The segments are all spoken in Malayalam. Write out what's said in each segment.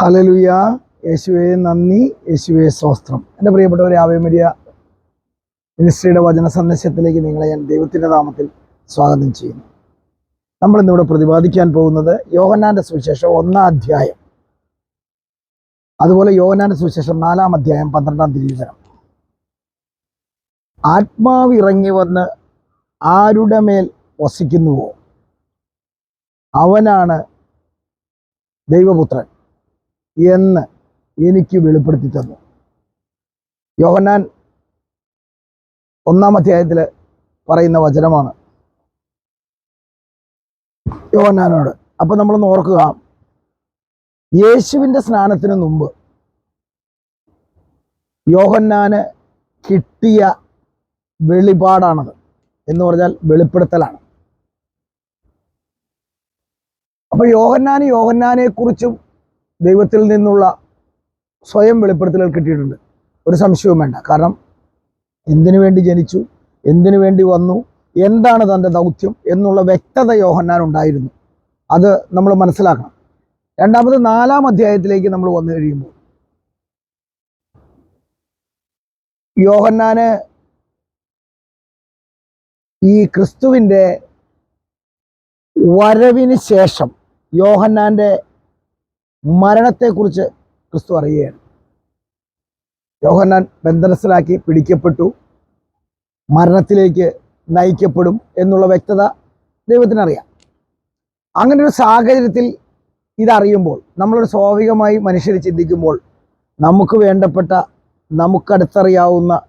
ഹലലുയ യേശുവെ നന്ദി. യേശുവെ സ്വസ്ത്രം എന്റെ പ്രിയപ്പെട്ടവരെ ആവേമരിയ മിനിസ്ട്രിയുടെ വചന സന്ദേശത്തിലേക്ക് നിങ്ങളെ ഞാൻ ദൈവത്തിന്റെ നാമത്തിൽ സ്വാഗതം ചെയ്യുന്നു. നമ്മൾ ഇന്നിവിടെ പ്രതിപാദിക്കാൻ പോകുന്നത് യോഹന്നാന്റെ സുവിശേഷം ഒന്നാം അധ്യായം. അതുപോലെ യോഹന്നാന്റെ സുവിശേഷം നാലാം അധ്യായം പന്ത്രണ്ടാം തിരുവചനം. ആത്മാവ് ഇറങ്ങി വന്ന് ആരുടെ മേൽ വസിക്കുന്നുവോ? അവനാണ് ദൈവപുത്രൻ. എന്ന് എനിക്ക് വെളിപ്പെടുത്തി തന്നു. യോഹന്നാൻ ഒന്നാം അധ്യായത്തിൽ പറയുന്ന വചനമാണ്. യോഹന്നാനോട് അപ്പൊ നമ്മളൊന്ന് ഓർക്കുക. യേശുവിന്റെ സ്നാനത്തിന് മുമ്പ് യോഹന്നാന് കിട്ടിയ വെളിപാടാണത്. എന്ന് പറഞ്ഞാൽ വെളിപ്പെടുത്തലാണ്. അപ്പൊ യോഹന്നാന് യോഹന്നാനെ കുറിച്ചും ദൈവത്തിൽ നിന്നുള്ള സ്വയം വെളിപ്പെടുത്തലുകൾ കിട്ടിയിട്ടുണ്ട്. ഒരു സംശയവും വേണ്ട. കാരണം എന്തിനു വേണ്ടി ജനിച്ചു എന്തിനു വേണ്ടി വന്നു എന്താണ് തന്റെ ദൗത്യം എന്നുള്ള വ്യക്തത യോഹന്നാൻ ഉണ്ടായിരുന്നു. അത് നമ്മൾ മനസ്സിലാക്കണം. രണ്ടാമത് നാലാം അധ്യായത്തിലേക്ക് നമ്മൾ വന്നു കഴിയുമ്പോൾ യോഹന്നാന് ഈ ക്രിസ്തുവിന്റെ വരവിന് ശേഷം യോഹന്നാന്റെ മരണത്തെക്കുറിച്ച് ക്രിസ്തു അറിയുകയാണ്. യോഹന്നാൻ ബന്ധനസ്ഥനാക്കി പിടിക്കപ്പെട്ടു. മരണത്തിലേക്ക് നയിക്കപ്പെടും എന്നുള്ള വ്യക്തത ദൈവത്തിനറിയാം. അങ്ങനെ ഒരു സാഹചര്യത്തിൽ ഇതറിയുമ്പോൾ നമ്മളൊരു സ്വാഭാവികമായി മനുഷ്യർ ചിന്തിക്കുമ്പോൾ നമുക്ക് വേണ്ടപ്പെട്ട നമുക്കടുത്തറിയാവുന്ന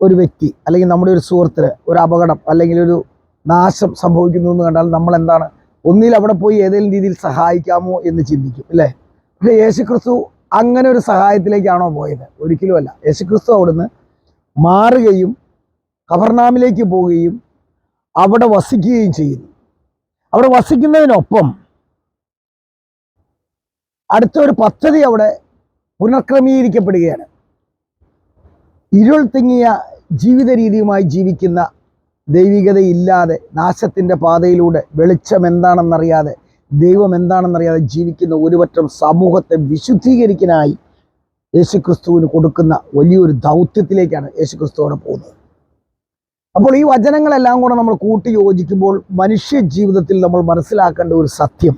ഒരു വ്യക്തി അല്ലെങ്കിൽ നമ്മുടെ ഒരു സുഹൃത്തിന് ഒരു അപകടം അല്ലെങ്കിൽ ഒരു നാശം സംഭവിക്കുന്നു എന്ന് കണ്ടാൽ നമ്മൾ എന്താണ് ഒന്നിൽ അവിടെ പോയി ഏതെങ്കിലും രീതിയിൽ സഹായിക്കാമോ എന്ന് ചിന്തിക്കും അല്ലേ? പക്ഷേ യേശുക്രിസ്തു അങ്ങനെ ഒരു സഹായത്തിലേക്കാണോ പോയത്? ഒരിക്കലുമല്ല യേശുക്രിസ്തു അവിടുന്ന് മാറുകയും കബർനാമിലേക്ക് പോവുകയും അവിടെ വസിക്കുകയും ചെയ്യുന്നു. അവിടെ വസിക്കുന്നതിനൊപ്പം അടുത്ത ഒരു പദ്ധതി അവിടെ പുനഃക്രമീകരിക്കപ്പെടുകയാണ് ഇരുൾ തിങ്ങിയ ജീവിത രീതിയുമായി ജീവിക്കുന്ന ദൈവികതയില്ലാതെ നാശത്തിന്റെ പാതയിലൂടെ വെളിച്ചം എന്താണെന്നറിയാതെ ദൈവം എന്താണെന്നറിയാതെ ജീവിക്കുന്ന ഒരുപറ്റം സമൂഹത്തെ വിശുദ്ധീകരിക്കാനായി യേശുക്രിസ്തുവിന് കൊടുക്കുന്ന വലിയൊരു ദൗത്യത്തിലേക്കാണ് യേശുക്രിസ്തു അവിടെ പോകുന്നത്. അപ്പോൾ ഈ വചനങ്ങളെല്ലാം കൂടെ നമ്മൾ കൂട്ടി യോജിക്കുമ്പോൾ മനുഷ്യ ജീവിതത്തിൽ നമ്മൾ മനസ്സിലാക്കേണ്ട ഒരു സത്യം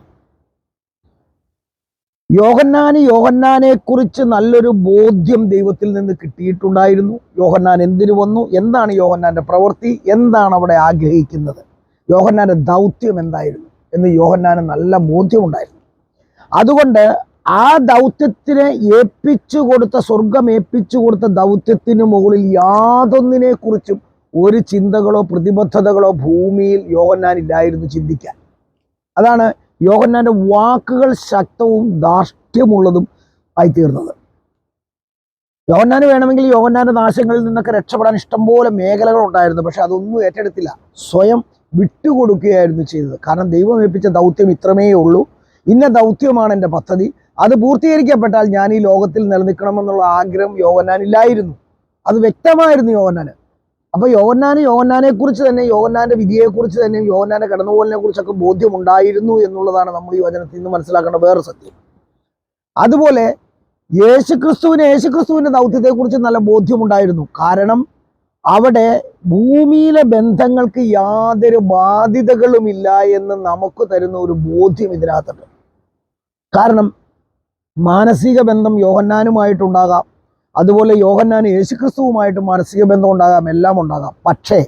യോഹന്നാന് യോഹന്നാനെ കുറിച്ച് നല്ലൊരു ബോധ്യം ദൈവത്തിൽ നിന്ന് കിട്ടിയിട്ടുണ്ടായിരുന്നു. യോഹന്നാൻ എന്തിനു വന്നു? എന്താണ് യോഹന്നാന്റെ പ്രവൃത്തി? എന്താണ് അവിടെ ആഗ്രഹിക്കുന്നത്? യോഹന്നാന്റെ ദൗത്യം എന്തായിരുന്നു? എന്ന് യോഹന്നാന് നല്ല ബോധ്യമുണ്ടായിരുന്നു. അതുകൊണ്ട് ആ ദൗത്യത്തിനെ ഏൽപ്പിച്ചു കൊടുത്ത സ്വർഗം ഏൽപ്പിച്ചു കൊടുത്ത ദൗത്യത്തിന് മുകളിൽ യാതൊന്നിനെ കുറിച്ചും ഒരു ചിന്തകളോ പ്രതിബദ്ധതകളോ ഭൂമിയിൽ യോഹന്നാൻ ഇല്ലായിരുന്നു ചിന്തിക്കാൻ. അതാണ് യോഹന്നാന്റെ വാക്കുകൾ ശക്തവും ധാർഷ്ട്യമുള്ളതും ആയിത്തീർന്നത്. യോഹന്നാന് വേണമെങ്കിൽ യോഹന്നാന്റെ നാശങ്ങളിൽ നിന്നൊക്കെ രക്ഷപ്പെടാൻ ഇഷ്ടംപോലെ മേഖലകൾ ഉണ്ടായിരുന്നു പക്ഷെ അതൊന്നും ഏറ്റെടുത്തില്ല. സ്വയം വിട്ടുകൊടുക്കുകയായിരുന്നു ചെയ്തത്. കാരണം ദൈവം ഏൽപ്പിച്ച ദൗത്യം ഇത്രമേ ഉള്ളൂ. ഇന്ന ദൗത്യമാണ് എന്റെ പദ്ധതി. അത് പൂർത്തീകരിക്കപ്പെട്ടാൽ ഞാൻ ഈ ലോകത്തിൽ നിലനിൽക്കണമെന്നുള്ള ആഗ്രഹം യോഹന്നാനില്ലായിരുന്നു അത് വ്യക്തമായിരുന്നു യോഹന്നാന്. അപ്പൊ യോഹന്നാന് യോഹന്നാനെ കുറിച്ച് തന്നെ യോഗന്നാന്റെ വിധിയെ കുറിച്ച് തന്നെ യോഹന്നാന്റെ കടന്നുപോലിനെ കുറിച്ചൊക്കെ ബോധ്യമുണ്ടായിരുന്നു എന്നുള്ളതാണ് നമ്മൾ ഈ വചനത്തിൽ നിന്ന് മനസ്സിലാക്കേണ്ട വേറെ സത്യം. അതുപോലെ യേശുക്രിസ്തുവിന് യേശുക്രിസ്തുവിന്റെ ദൗത്യത്തെക്കുറിച്ച് നല്ല ബോധ്യമുണ്ടായിരുന്നു. കാരണം അവിടെ ഭൂമിയിലെ ബന്ധങ്ങൾക്ക് യാതൊരു ബാധ്യതകളുമില്ല എന്ന് നമുക്ക് തരുന്ന ഒരു ബോധ്യം ഇതിനകത്തുണ്ട്. കാരണം മാനസിക ബന്ധം യോഹന്നാനുമായിട്ടുണ്ടാകാം. അതുപോലെ യോഹന്നാന് യേശുക്രിസ്തുവുമായിട്ട് മാനസിക ബന്ധം ഉണ്ടാകാം എല്ലാം ഉണ്ടാകാം. പക്ഷേ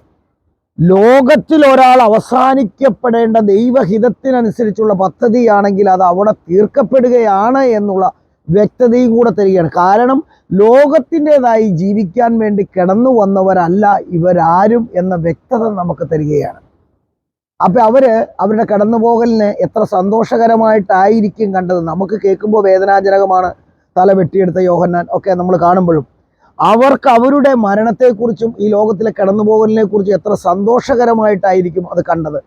ലോകത്തിൽ ഒരാൾ അവസാനിക്കപ്പെടേണ്ട ദൈവഹിതത്തിനനുസരിച്ചുള്ള പദ്ധതിയാണെങ്കിൽ അത് അവിടെ തീർക്കപ്പെടുകയാണ് എന്നുള്ള വ്യക്തതയും കൂടെ തരികയാണ്. കാരണം ലോകത്തിന്റെതായി ജീവിക്കാൻ വേണ്ടി കിടന്നു വന്നവരല്ല ഇവരാരും എന്ന വ്യക്തത നമുക്ക് തരികയാണ്. അപ്പൊ അവർ അവരുടെ കടന്നുപോകലിനെ എത്ര സന്തോഷകരമായിട്ടായിരിക്കും കണ്ടത്? നമുക്ക് കേൾക്കുമ്പോൾ വേദനാജനകമാണ്. തല വെട്ടിയെടുത്ത യോഹന്നാൻ ഒക്കെ നമ്മൾ കാണുമ്പോഴും അവർക്ക് അവരുടെ മരണത്തെക്കുറിച്ചും ഈ ലോകത്തിലെ കടന്നുപോകലിനെ കുറിച്ചും എത്ര സന്തോഷകരമായിട്ടായിരിക്കും അത് കണ്ടത്.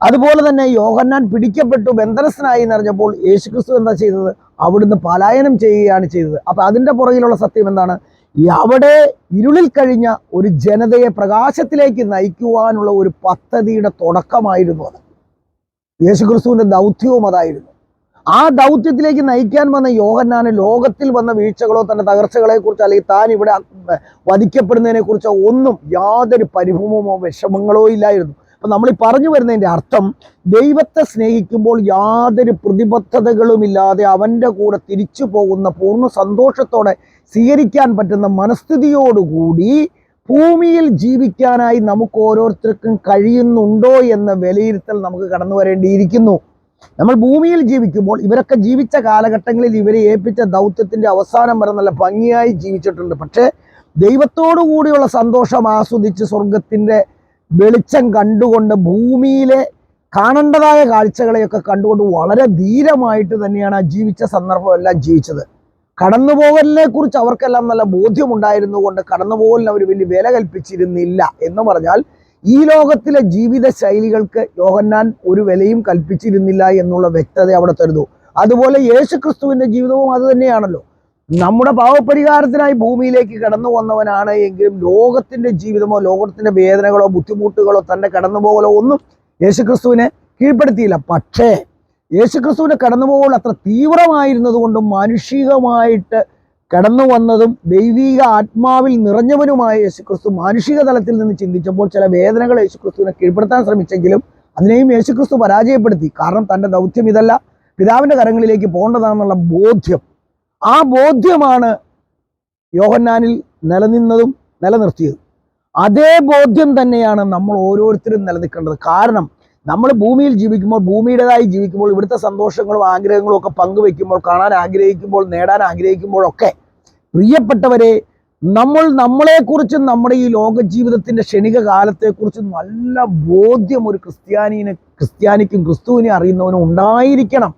അതുപോലെ തന്നെ യോഹന്നാൻ പിടിക്കപ്പെട്ടു ബന്ധനസ്ഥനായി എന്നറിഞ്ഞപ്പോൾ യേശുക്രിസ്തു എന്താ ചെയ്തത്? അവിടുന്ന് പലായനം ചെയ്യുകയാണ് ചെയ്തത്. അപ്പൊ അതിന്റെ പുറകിലുള്ള സത്യം എന്താണ്? അവിടെ ഇരുളിൽ കഴിഞ്ഞ ഒരു ജനതയെ പ്രകാശത്തിലേക്ക് നയിക്കുവാനുള്ള ഒരു പദ്ധതിയുടെ തുടക്കമായിരുന്നു അത്. യേശുക്രിസ്തുവിന്റെ ദൗത്യവും അതായിരുന്നു. ആ ദൗത്യത്തിലേക്ക് നയിക്കാൻ വന്ന യോഹന്നാന് ലോകത്തിൽ വന്ന വീഴ്ചകളോ തന്റെ തകർച്ചകളെ കുറിച്ചോ അല്ലെങ്കിൽ താൻ ഇവിടെ വധിക്കപ്പെടുന്നതിനെ കുറിച്ചോ ഒന്നും യാതൊരു പരിഭ്രമമോ വിഷമങ്ങളോ ഇല്ലായിരുന്നു. അപ്പൊ നമ്മൾ ഈ പറഞ്ഞു വരുന്നതിന്റെ അർത്ഥം ദൈവത്തെ സ്നേഹിക്കുമ്പോൾ യാതൊരു പ്രതിബദ്ധതകളുമില്ലാതെ അവന്റെ കൂടെ തിരിച്ചു പോകുന്ന പൂർണ സന്തോഷത്തോടെ സ്വീകരിക്കാൻ പറ്റുന്ന മനസ്ഥിതിയോടുകൂടി ഭൂമിയിൽ ജീവിക്കാനായി നമുക്ക് ഓരോരുത്തർക്കും കഴിയുന്നുണ്ടോ എന്ന വിലയിരുത്തൽ നമുക്ക് കടന്നു വരേണ്ടിയിരിക്കുന്നു നമ്മൾ ഭൂമിയിൽ ജീവിക്കുമ്പോൾ ഇവരൊക്കെ ജീവിച്ച കാലഘട്ടങ്ങളിൽ ഇവരെ ഏൽപ്പിച്ച ദൗത്യത്തിന്റെ അവസാനം വരെ നല്ല ഭംഗിയായി ജീവിച്ചിട്ടുണ്ട്. പക്ഷേ ദൈവത്തോടു കൂടിയുള്ള സന്തോഷം ആസ്വദിച്ച് സ്വർഗത്തിന്റെ വെളിച്ചം കണ്ടുകൊണ്ട് ഭൂമിയിലെ കാണേണ്ടതായ കാഴ്ചകളെയൊക്കെ കണ്ടുകൊണ്ട് വളരെ ധീരമായിട്ട് തന്നെയാണ് ആ ജീവിച്ച സന്ദർഭമെല്ലാം ജീവിച്ചത്. കടന്നുപോകലിനെ കുറിച്ച് അവർക്കെല്ലാം നല്ല ബോധ്യമുണ്ടായിരുന്നു കൊണ്ട് കടന്നുപോകലിന് അവർ വലിയ വില കൽപ്പിച്ചിരുന്നില്ല എന്ന് പറഞ്ഞാൽ ഈ ലോകത്തിലെ ജീവിത ശൈലികൾക്ക് യോഹന്നാൻ ഒരു വിലയും കൽപ്പിച്ചിരുന്നില്ല എന്നുള്ള വ്യക്തത അവിടെ തരുന്നു. അതുപോലെ യേശു യേശുക്രിസ്തുവിന്റെ ജീവിതവും അത് തന്നെയാണല്ലോ. നമ്മുടെ പാവപരിഹാരത്തിനായി ഭൂമിയിലേക്ക് കടന്നു വന്നവനാണ് എങ്കിലും ലോകത്തിന്റെ ജീവിതമോ ലോകത്തിന്റെ വേദനകളോ ബുദ്ധിമുട്ടുകളോ തന്റെ കടന്നുപോകലോ ഒന്നും യേശുക്രിസ്തുവിനെ കീഴ്പ്പെടുത്തിയില്ല. പക്ഷേ യേശുക്രിസ്തുവിന്റെ കടന്നുപോകൽ അത്ര തീവ്രമായിരുന്നത് കൊണ്ടും മാനുഷികമായിട്ട് കടന്നു വന്നതും ദൈവീക ആത്മാവിൽ നിറഞ്ഞവനുമായ യേശുക്രിസ്തു മാനുഷിക തലത്തിൽ നിന്ന് ചിന്തിച്ചപ്പോൾ ചില വേദനകൾ യേശുക്രിസ്തുവിനെ കീഴ്പ്പെടുത്താൻ ശ്രമിച്ചെങ്കിലും അതിനെയും യേശുക്രിസ്തു പരാജയപ്പെടുത്തി. കാരണം തന്റെ ദൗത്യം ഇതല്ല. പിതാവിന്റെ കരങ്ങളിലേക്ക് പോകേണ്ടതാണെന്നുള്ള ബോധ്യം. ആ ബോധ്യമാണ് യോഹന്നാനിൽ നിലനിന്നതും നിലനിർത്തിയതും. അതേ ബോധ്യം തന്നെയാണ് നമ്മൾ ഓരോരുത്തരും നിലനിൽക്കേണ്ടത്. കാരണം നമ്മൾ ഭൂമിയിൽ ജീവിക്കുമ്പോൾ ഭൂമിയുടേതായി ജീവിക്കുമ്പോൾ ഇവിടുത്തെ സന്തോഷങ്ങളും ആഗ്രഹങ്ങളും ഒക്കെ പങ്കുവെക്കുമ്പോൾ കാണാൻ ആഗ്രഹിക്കുമ്പോൾ നേടാൻ ആഗ്രഹിക്കുമ്പോഴൊക്കെ പ്രിയപ്പെട്ടവരെ നമ്മൾ നമ്മളെക്കുറിച്ചും നമ്മുടെ ഈ ലോക ജീവിതത്തിന്റെ ക്ഷണിക കാലത്തെക്കുറിച്ചും നല്ല ബോധ്യം ഒരു ക്രിസ്ത്യാനിന് ക്രിസ്ത്യാനിക്കും ക്രിസ്തുവിനെ അറിയുന്നവനും ഉണ്ടായിരിക്കണം.